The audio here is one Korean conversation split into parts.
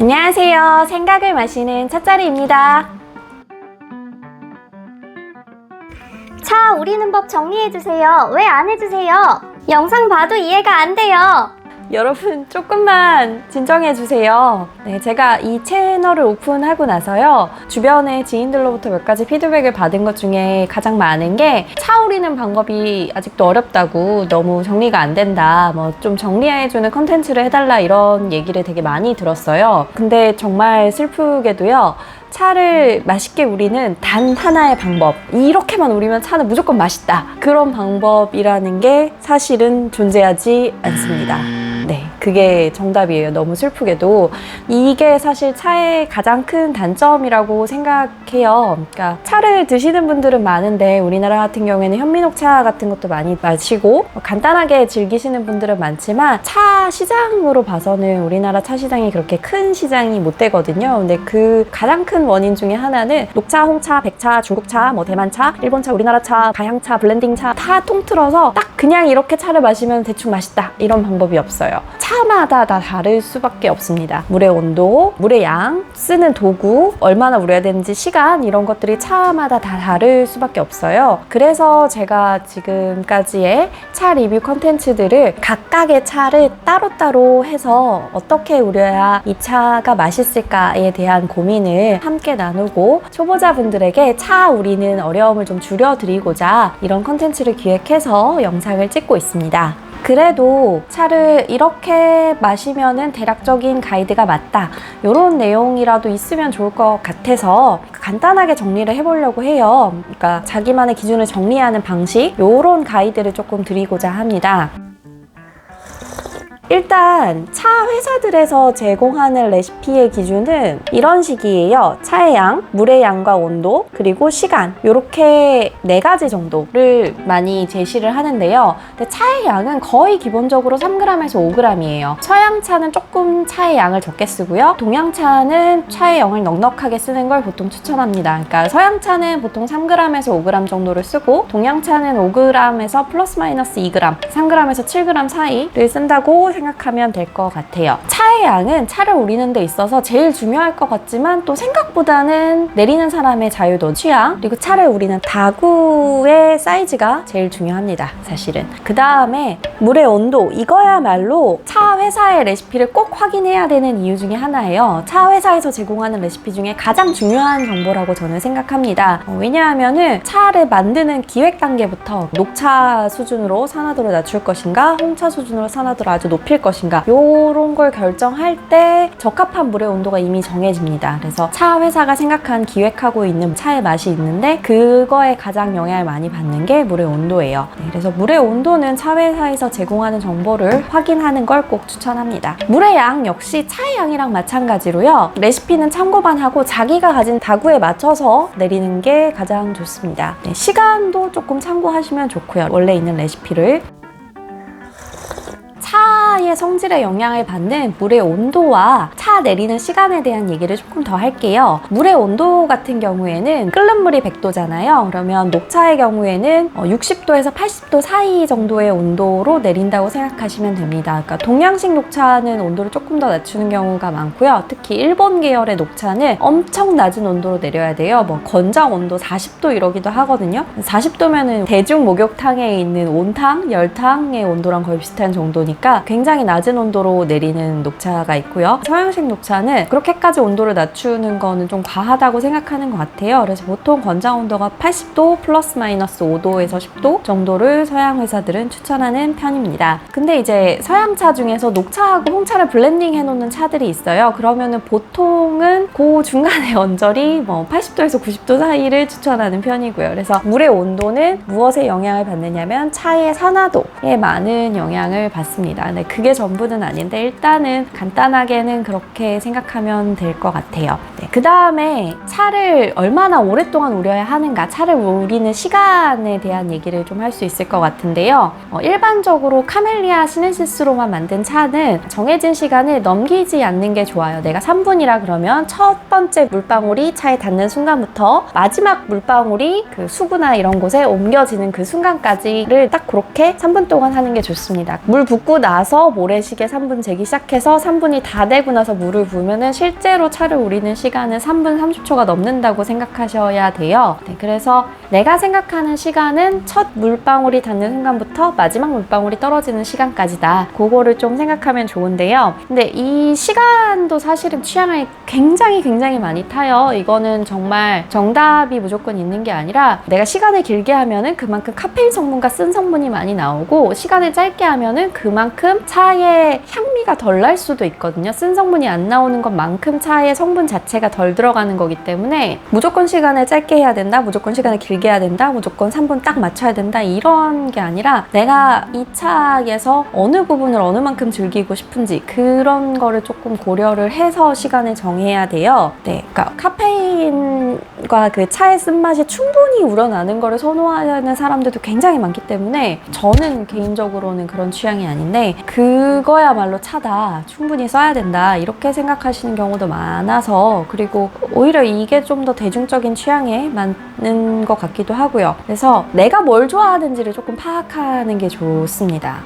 안녕하세요. 생각을 마시는 찻자리입니다. 차 우리는 법 정리해주세요. 왜 안 해주세요? 영상 봐도 이해가 안 돼요. 여러분 조금만 진정해 주세요. 네, 제가 이 채널을 오픈하고 나서요. 주변의 지인들로부터 몇 가지 피드백을 받은 것 중에 가장 많은 게차 우리는 방법이 아직도 어렵다고 너무 정리가 안 된다. 뭐 좀 정리해 주는 컨텐츠를 해달라 이런 얘기를 되게 많이 들었어요. 근데 정말 슬프게도요. 차를 맛있게 우리는 단 하나의 방법. 이렇게만 우리면 차는 무조건 맛있다. 그런 방법이라는 게 사실은 존재하지 않습니다. 네, 그게 정답이에요. 너무 슬프게도. 이게 사실 차의 가장 큰 단점이라고 생각해요. 그러니까 차를 드시는 분들은 많은데 우리나라 같은 경우에는 현미녹차 같은 것도 많이 마시고 간단하게 즐기시는 분들은 많지만 차 시장으로 봐서는 우리나라 차 시장이 그렇게 큰 시장이 못 되거든요. 근데 그 가장 큰 원인 중에 하나는 녹차, 홍차, 백차, 중국차, 뭐 대만차, 일본차, 우리나라차, 가향차, 블렌딩차 다 통틀어서 딱 그냥 이렇게 차를 마시면 대충 맛있다 이런 방법이 없어요. 차마다 다 다를 수밖에 없습니다. 물의 온도, 물의 양, 쓰는 도구, 얼마나 우려야 되는지 시간 이런 것들이 차마다 다 다를 수밖에 없어요. 그래서 제가 지금까지의 차 리뷰 컨텐츠들을 각각의 차를 따로따로 해서 어떻게 우려야 이 차가 맛있을까에 대한 고민을 함께 나누고 초보자분들에게 차 우리는 어려움을 좀 줄여드리고자 이런 컨텐츠를 기획해서 영상을 찍고 있습니다. 그래도 차를 이렇게 마시면은 대략적인 가이드가 맞다. 이런 내용이라도 있으면 좋을 것 같아서 간단하게 정리를 해보려고 해요. 그러니까 자기만의 기준을 정리하는 방식, 이런 가이드를 조금 드리고자 합니다. 일단 차 회사들에서 제공하는 레시피의 기준은 이런 식이에요. 차의 양, 물의 양과 온도, 그리고 시간 이렇게 네 가지 정도를 많이 제시를 하는데요. 근데 차의 양은 거의 기본적으로 3g에서 5g이에요. 서양차는 조금 차의 양을 적게 쓰고요. 동양차는 차의 양을 넉넉하게 쓰는 걸 보통 추천합니다. 그러니까 서양차는 보통 3g에서 5g 정도를 쓰고 동양차는 5g에서 플러스 마이너스 2g, 3g에서 7g 사이를 쓴다고 생각하면 될 것 같아요. 차 의 양은 차를 우리는 데 있어서 제일 중요할 것 같지만 또 생각보다는 내리는 사람의 자유도 취향 그리고 차를 우리는 다구의 사이즈가 제일 중요합니다. 사실은. 그 다음에 물의 온도 이거야말로 차 회사의 레시피를 꼭 확인해야 되는 이유 중에 하나예요. 차 회사에서 제공하는 레시피 중에 가장 중요한 정보라고 저는 생각합니다. 어, 왜냐하면은 차를 만드는 기획 단계부터 녹차 수준으로 산화도를 낮출 것인가, 홍차 수준으로 산화도를 아주 높일 것인가, 요런 걸 결정 할 때 적합한 물의 온도가 이미 정해집니다. 그래서 차 회사가 생각한 기획하고 있는 차의 맛이 있는데 그거에 가장 영향을 많이 받는 게 물의 온도예요. 네, 그래서 물의 온도는 차 회사에서 제공하는 정보를 확인하는 걸 꼭 추천합니다. 물의 양 역시 차의 양이랑 마찬가지로요. 레시피는 참고만 하고 자기가 가진 다구에 맞춰서 내리는 게 가장 좋습니다. 네, 시간도 조금 참고하시면 좋고요. 원래 있는 레시피를 차의 성질에 영향을 받는 물의 온도와 차 내리는 시간에 대한 얘기를 조금 더 할게요. 물의 온도 같은 경우에는 끓는 물이 100도잖아요. 그러면 녹차의 경우에는 60도에서 80도 사이 정도의 온도로 내린다고 생각하시면 됩니다. 그러니까 동양식 녹차는 온도를 조금 더 낮추는 경우가 많고요. 특히 일본 계열의 녹차는 엄청 낮은 온도로 내려야 돼요. 뭐 권장 온도 40도 이러기도 하거든요. 40도면은 대중 목욕탕에 있는 온탕, 열탕의 온도랑 거의 비슷한 정도니까 굉장히 낮은 온도로 내리는 녹차가 있고요. 서양식 녹차는 그렇게까지 온도를 낮추는 거는 좀 과하다고 생각하는 것 같아요. 그래서 보통 권장 온도가 80도 플러스 마이너스 5도에서 10도 정도를 서양 회사들은 추천하는 편입니다. 근데 이제 서양차 중에서 녹차하고 홍차를 블렌딩 해놓는 차들이 있어요. 그러면은 보통은 그 중간의 언저리 뭐 80도에서 90도 사이를 추천하는 편이고요. 그래서 물의 온도는 무엇에 영향을 받느냐면 차의 산화도에 많은 영향을 받습니다. 네, 그게 전부는 아닌데 일단은 간단하게는 그렇게 생각하면 될 것 같아요. 네, 그 다음에 차를 얼마나 오랫동안 우려야 하는가, 차를 우리는 시간에 대한 얘기를 좀 할 수 있을 것 같은데요. 어, 일반적으로 카멜리아 시넨시스로만 만든 차는 정해진 시간을 넘기지 않는 게 좋아요. 내가 3분이라 그러면 첫 번째 물방울이 차에 닿는 순간부터 마지막 물방울이 그 수구나 이런 곳에 옮겨지는 그 순간까지를 딱 그렇게 3분 동안 하는 게 좋습니다. 물 붓고 나서 나서 모래시계 3분 재기 시작해서 3분이 다 되고 나서 물을 부으면은 실제로 차를 우리는 시간은 3분 30초가 넘는다고 생각하셔야 돼요. 네, 그래서 내가 생각하는 시간은 첫 물방울이 닿는 순간부터 마지막 물방울이 떨어지는 시간까지다. 그거를 좀 생각하면 좋은데요. 근데 이 시간도 사실은 취향을 굉장히 굉장히 많이 타요. 이거는 정말 정답이 무조건 있는 게 아니라 내가 시간을 길게 하면은 그만큼 카페인 성분과 쓴 성분이 많이 나오고 시간을 짧게 하면은 그만큼 차의 향미가 덜 날 수도 있거든요. 쓴 성분이 안 나오는 것만큼 차의 성분 자체가 덜 들어가는 거기 때문에 무조건 시간을 짧게 해야 된다, 무조건 시간을 길게 해야 된다, 무조건 3분 딱 맞춰야 된다 이런 게 아니라 내가 이 차에서 어느 부분을 어느 만큼 즐기고 싶은지 그런 거를 조금 고려를 해서 시간을 정해야 돼요. 네, 그러니까 카페인 과 그 차의 쓴맛이 충분히 우러나는 거를 선호하는 사람들도 굉장히 많기 때문에 저는 개인적으로는 그런 취향이 아닌데 그거야말로 차다 충분히 써야 된다 이렇게 생각하시는 경우도 많아서 그리고 오히려 이게 좀 더 대중적인 취향에 맞는 것 같기도 하고요. 그래서 내가 뭘 좋아하는지를 조금 파악하는 게 좋습니다.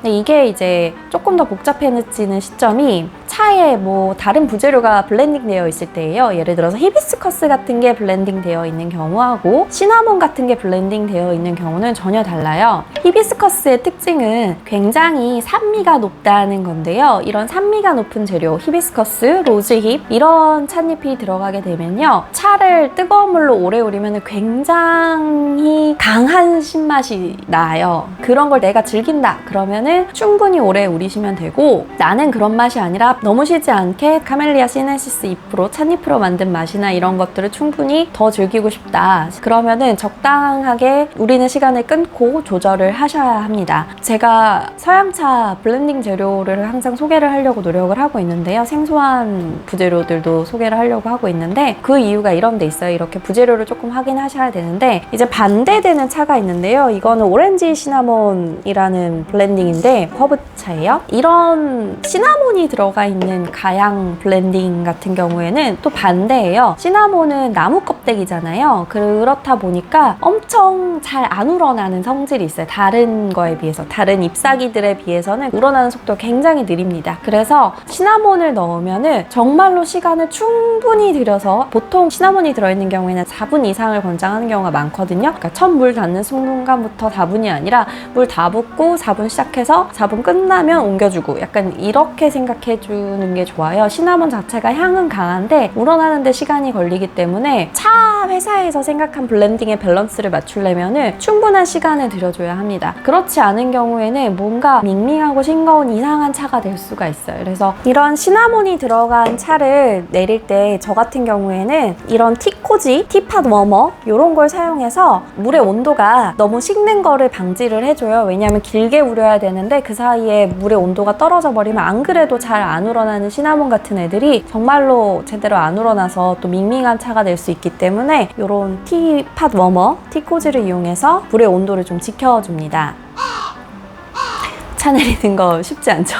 근데 이게 이제 조금 더 복잡해지는 시점이 차에 뭐 다른 부재료가 블렌딩 되어 있을 때예요. 예를 들어서 히비스커스 같은 게 블렌딩 되어 있는 경우하고 시나몬 같은 게 블렌딩 되어 있는 경우는 전혀 달라요. 히비스커스의 특징은 굉장히 산미가 높다는 건데요. 이런 산미가 높은 재료, 히비스커스, 로즈힙 이런 찻잎이 들어가게 되면요. 차를 뜨거운 물로 오래 우리면 굉장히 강한 신맛이 나요. 그런 걸 내가 즐긴다. 그러면은 충분히 오래 우리시면 되고 나는 그런 맛이 아니라 너무 시지 않게 카멜리아 시네시스 잎으로 찻잎으로 만든 맛이나 이런 것들을 충분히 더 즐기고 싶다. 그러면은 적당하게 우리는 시간을 끊고 조절을 하셔야 합니다. 제가 서양차 블렌딩 재료를 항상 소개를 하려고 노력을 하고 있는데요. 생소한 부재료들도 소개를 하려고 하고 있는데 그 이유가 이런 데 있어요. 이렇게 부재료를 조금 확인하셔야 되는데 이제 반대되는 차가 있는데요. 이거는 오렌지 시나몬이라는 블렌딩인데 허브차예요. 이런 시나몬이 들어가 있는 가양 블렌딩 같은 경우에는 또 반대예요. 시나몬은 나무 껍데기잖아요. 그렇다 보니까 엄청 잘 안 우러나는 성질이 있어요. 다른 거에 비해서 다른 잎사귀들에 비해서는 우러나는 속도가 굉장히 느립니다. 그래서 시나몬을 넣으면은 정말로 시간을 충분히 들여서 보통 시나몬이 들어있는 경우에는 4분 이상을 권장하는 경우가 많거든요. 그러니까 첫 물 닿는 순간부터 4분이 아니라 물 다 붓고 4분 시작해서 4분 끝나면 옮겨주고 약간 이렇게 생각해 주는 게 좋아요. 시나몬 자체가 향은 강한데 우러나는데 시간이 걸리기 때문에 차 회사에서 생각한 블렌딩의 밸런스를 맞추려면은 충분한 시간을 들여줘야 합니다. 그렇지 않은 경우에는 뭔가 밍밍하고 싱거운 이상한 차가 될 수가 있어요. 그래서 이런 시나몬이 들어간 차를 내릴 때 저 같은 경우에는 이런 티코지, 티팟 워머 이런 걸 사용해서 물의 온도가 너무 식는 거를 방지를 해줘요. 왜냐하면 길게 우려야 되는데 그 사이에 물의 온도가 떨어져 버리면 안 그래도 잘 안 우러 나는 시나몬 같은 애들이 정말로 제대로 안 우러나서 또 밍밍한 차가 될 수 있기 때문에 이런 티팟 워머, 티코지를 이용해서 물의 온도를 좀 지켜줍니다. 차 내리는 거 쉽지 않죠.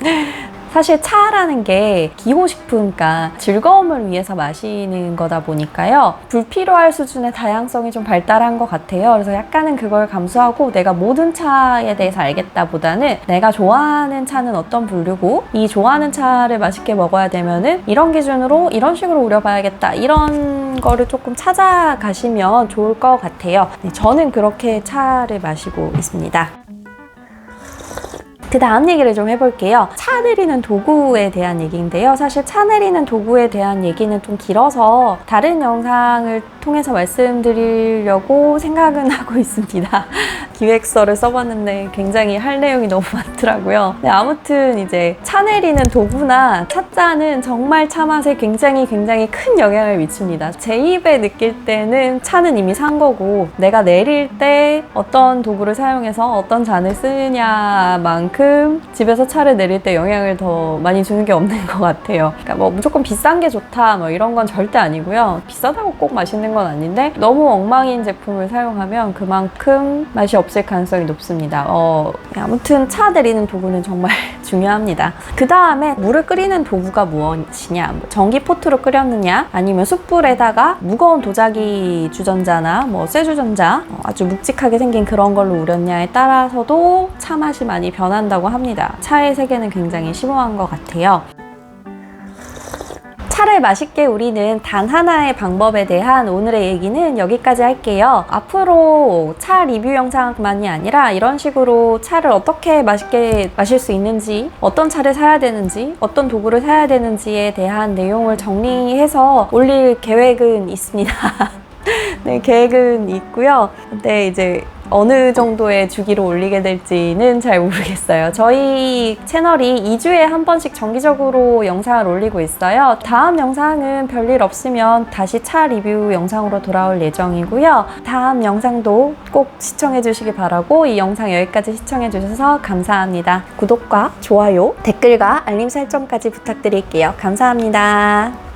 사실 차라는 게 기호식품과 즐거움을 위해서 마시는 거다 보니까요. 불필요할 수준의 다양성이 좀 발달한 것 같아요. 그래서 약간은 그걸 감수하고 내가 모든 차에 대해서 알겠다 보다는 내가 좋아하는 차는 어떤 분류고 이 좋아하는 차를 맛있게 먹어야 되면은 이런 기준으로 이런 식으로 우려봐야겠다. 이런 거를 조금 찾아가시면 좋을 것 같아요. 네, 저는 그렇게 차를 마시고 있습니다. 그 다음 얘기를 좀 해볼게요. 차 내리는 도구에 대한 얘기인데요. 사실 차 내리는 도구에 대한 얘기는 좀 길어서 다른 영상을 통해서 말씀드리려고 생각은 하고 있습니다. 기획서를 써봤는데 굉장히 할 내용이 너무 많더라고요. 네, 아무튼 이제 차 내리는 도구나 차자는 정말 차 맛에 굉장히 굉장히 큰 영향을 미칩니다. 제 입에 느낄 때는 차는 이미 산 거고 내가 내릴 때 어떤 도구를 사용해서 어떤 잔을 쓰느냐만큼 집에서 차를 내릴 때 영향을 더 많이 주는 게 없는 것 같아요. 그러니까 뭐 무조건 비싼 게 좋다 뭐 이런 건 절대 아니고요. 비싸다고 꼭 맛있는 되는 건 아닌데 너무 엉망인 제품을 사용하면 그만큼 맛이 없을 가능성이 높습니다. 어, 아무튼 차 내리는 도구는 정말 중요합니다. 그 다음에 물을 끓이는 도구가 무엇이냐? 뭐 전기 포트로 끓였느냐? 아니면 숯불에다가 무거운 도자기 주전자나 뭐 쇠주전자 어, 아주 묵직하게 생긴 그런 걸로 우렸냐에 따라서도 차 맛이 많이 변한다고 합니다. 차의 세계는 굉장히 심오한 것 같아요. 차를 맛있게 우리는 단 하나의 방법에 대한 오늘의 얘기는 여기까지 할게요. 앞으로 차 리뷰 영상만이 아니라 이런 식으로 차를 어떻게 맛있게 마실 수 있는지, 어떤 차를 사야 되는지, 어떤 도구를 사야 되는지에 대한 내용을 정리해서 올릴 계획은 있습니다. 네, 계획은 있고요. 근데 이제 어느 정도의 주기로 올리게 될지는 잘 모르겠어요. 저희 채널이 2주에 한 번씩 정기적으로 영상을 올리고 있어요. 다음 영상은 별일 없으면 다시 차 리뷰 영상으로 돌아올 예정이고요. 다음 영상도 꼭 시청해 주시기 바라고 이 영상 여기까지 시청해 주셔서 감사합니다. 구독과 좋아요, 댓글과 알림 설정까지 부탁드릴게요. 감사합니다.